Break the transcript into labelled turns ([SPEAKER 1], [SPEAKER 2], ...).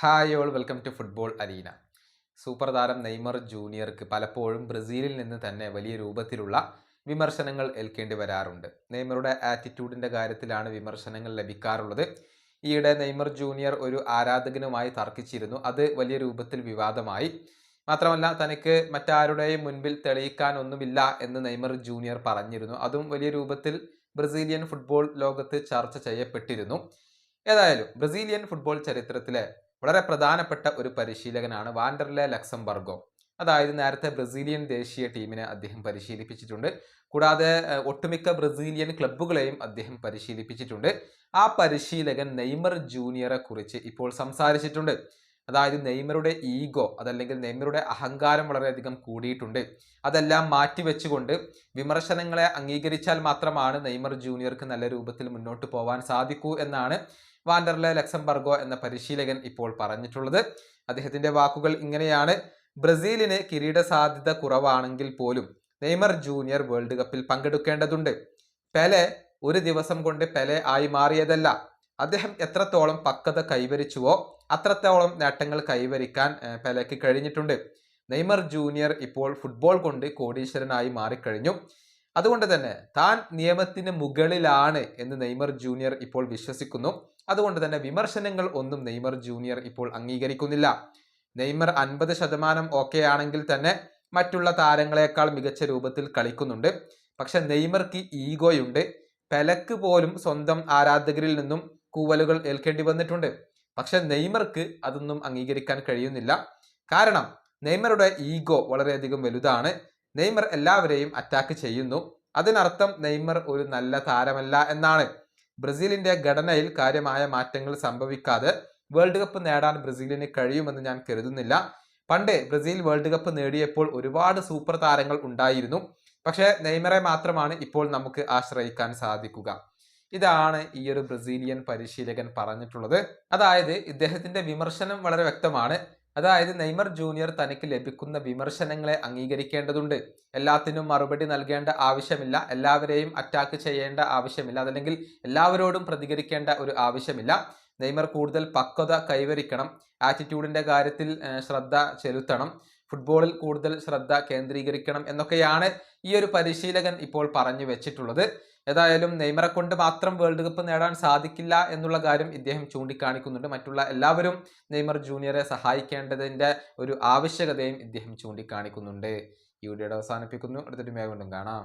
[SPEAKER 1] Hi all welcome to football arena. Super താരം Neymar ജൂനിയർക്ക് പലപ്പോഴും ബ്രസീലിൽ നിന്ന് തന്നെ വലിയ രൂപത്തിലുള്ള വിമർശനങ്ങൾ ഏൽക്കേണ്ടി വരാറുണ്ട്. നെയ്മറുടെ ആറ്റിറ്റ്യൂഡിന്റെ കാര്യത്തിലാണ് വിമർശനങ്ങൾ ലഭിക്കാറുള്ളത്. ഈയിടെ നെയ്മർ ജൂനിയർ ഒരു ആരാധകനുമായി തർക്കിച്ചിരുന്നു. അത് വലിയ രൂപത്തിൽ വിവാദമായി. മാത്രമല്ല തനിക്ക് മറ്റാരുടെയും മുൻപിൽ തെളിയിക്കാൻ ഒന്നുമില്ല എന്ന് നെയ്മർ ജൂനിയർ പറഞ്ഞിരുന്നു. അതും വലിയ രൂപത്തിൽ ബ്രസീലിയൻ ഫുട്ബോൾ ലോകത്ത് ചർച്ച ചെയ്യപ്പെട്ടിരുന്നു. ഏതായാലും ബ്രസീലിയൻ ഫുട്ബോൾ ചരിത്രത്തിലെ വളരെ പ്രധാനപ്പെട്ട ഒരു പരിശീലകനാണ് വാൻഡർലെ ലക്സംബർഗോ. അതായത് നേരത്തെ ബ്രസീലിയൻ ദേശീയ ടീമിനെ അദ്ദേഹം പരിശീലിപ്പിച്ചിട്ടുണ്ട്. കൂടാതെ ഒട്ടുമിക്ക ബ്രസീലിയൻ ക്ലബ്ബുകളെയും അദ്ദേഹം പരിശീലിപ്പിച്ചിട്ടുണ്ട്. ആ പരിശീലകൻ നെയ്മർ ജൂനിയറെ കുറിച്ച് ഇപ്പോൾ സംസാരിച്ചിട്ടുണ്ട്. അതായത് നെയ്മറുടെ ഈഗോ അതല്ലെങ്കിൽ നെയ്മറുടെ അഹങ്കാരം വളരെയധികം കൂടിയിട്ടുണ്ട്. അതെല്ലാം മാറ്റിവെച്ചുകൊണ്ട് വിമർശനങ്ങളെ അംഗീകരിച്ചാൽ മാത്രമാണ് നെയ്മർ ജൂനിയർക്ക് നല്ല രൂപത്തിൽ മുന്നോട്ട് പോകാൻ സാധിക്കൂ എന്നാണ് വാൻഡർലെ ലക്സംബർഗോ എന്ന പരിശീലകൻ ഇപ്പോൾ പറഞ്ഞിട്ടുള്ളത്. അദ്ദേഹത്തിന്റെ വാക്കുകൾ ഇങ്ങനെയാണ്. ബ്രസീലിന് കിരീട സാധ്യത കുറവാണെങ്കിൽ പോലും നെയ്മർ ജൂനിയർ വേൾഡ് കപ്പിൽ പങ്കെടുക്കേണ്ടതുണ്ട്. പെലെ ഒരു ദിവസം കൊണ്ട് പെലെ ആയി മാറിയതല്ല. അദ്ദേഹം എത്രത്തോളം പക്വത കൈവരിച്ചുവോ അത്രത്തോളം നേട്ടങ്ങൾ കൈവരിക്കാൻ പെലയ്ക്ക് കഴിഞ്ഞിട്ടുണ്ട്. നെയ്മർ ജൂനിയർ ഇപ്പോൾ ഫുട്ബോൾ കൊണ്ട് കോടീശ്വരനായി മാറിക്കഴിഞ്ഞു. അതുകൊണ്ട് തന്നെ താൻ നിയമത്തിന് മുകളിലാണ് എന്ന് നെയ്മർ ജൂനിയർ ഇപ്പോൾ വിശ്വസിക്കുന്നു. അതുകൊണ്ട് തന്നെ വിമർശനങ്ങൾ ഒന്നും നെയ്മർ ജൂനിയർ ഇപ്പോൾ അംഗീകരിക്കുന്നില്ല. നെയ്മർ അൻപത് ശതമാനം ഓക്കെ ആണെങ്കിൽ തന്നെ മറ്റുള്ള താരങ്ങളെക്കാൾ മികച്ച രൂപത്തിൽ കളിക്കുന്നുണ്ട്. പക്ഷെ നെയ്മർക്ക് ഈഗോയുണ്ട് പെലക്ക് പോലും സ്വന്തം ആരാധകരിൽ നിന്നും കൂവലുകൾ ഏൽക്കേണ്ടി വന്നിട്ടുണ്ട്. പക്ഷെ നെയ്മർക്ക് അതൊന്നും അംഗീകരിക്കാൻ കഴിയുന്നില്ല. കാരണം നെയ്മറുടെ ഈഗോ വളരെയധികം വലുതാണ്. നെയ്മർ എല്ലാവരെയും അറ്റാക്ക് ചെയ്യുന്നു. അതിനർത്ഥം നെയ്മർ ഒരു നല്ല താരമല്ല എന്നാണ്. ബ്രസീലിന്റെ ഘടനയിൽ കാര്യമായ മാറ്റങ്ങൾ സംഭവിക്കാതെ വേൾഡ് കപ്പ് നേടാൻ ബ്രസീലിന് കഴിയുമെന്ന് ഞാൻ കരുതുന്നില്ല. പണ്ട് ബ്രസീൽ വേൾഡ് കപ്പ് നേടിയപ്പോൾ ഒരുപാട് സൂപ്പർ താരങ്ങൾ ഉണ്ടായിരുന്നു. പക്ഷേ നെയ്മറെ മാത്രമാണ് ഇപ്പോൾ നമുക്ക് ആശ്രയിക്കാൻ സാധിക്കുക. ഇതാണ് ഈ ഒരു ബ്രസീലിയൻ പരിശീലകൻ പറഞ്ഞിട്ടുള്ളത്. അതായത് ഇദ്ദേഹത്തിന്റെ വിമർശനം വളരെ വ്യക്തമാണ്. അതായത് നെയ്മർ ജൂനിയർ തനിക്ക് ലഭിക്കുന്ന വിമർശനങ്ങളെ അംഗീകരിക്കേണ്ടതുണ്ട്. എല്ലാത്തിനും മറുപടി നൽകേണ്ട ആവശ്യമില്ല. എല്ലാവരെയും അറ്റാക്ക് ചെയ്യേണ്ട ആവശ്യമില്ല. അതല്ലെങ്കിൽ എല്ലാവരോടും പ്രതികരിക്കേണ്ട ഒരു ആവശ്യമില്ല. നെയ്മർ കൂടുതൽ പക്വത കൈവരിക്കണം. ആറ്റിറ്റ്യൂഡിന്റെ കാര്യത്തിൽ ശ്രദ്ധ ചെലുത്തണം. ഫുട്ബോളിൽ കൂടുതൽ ശ്രദ്ധ കേന്ദ്രീകരിക്കണം എന്നൊക്കെയാണ് ഈ ഒരു പരിശീലകൻ ഇപ്പോൾ പറഞ്ഞു വെച്ചിട്ടുള്ളത്. ഏതായാലും നെയ്മറെ കൊണ്ട് മാത്രം വേൾഡ് കപ്പ് നേടാൻ സാധിക്കില്ല എന്നുള്ള കാര്യം ഇദ്ദേഹം ചൂണ്ടിക്കാണിക്കുന്നുണ്ട്. മറ്റുള്ള എല്ലാവരും നെയ്മർ ജൂനിയറെ സഹായിക്കേണ്ടതിന്റെ ഒരു ആവശ്യകതയും ഇദ്ദേഹം ചൂണ്ടിക്കാണിക്കുന്നുണ്ട്. ഈ വീഡിയോയുടെ അവസാനിപ്പിക്കുന്നു. അടുത്തൊരു വീണ്ടും കാണാം.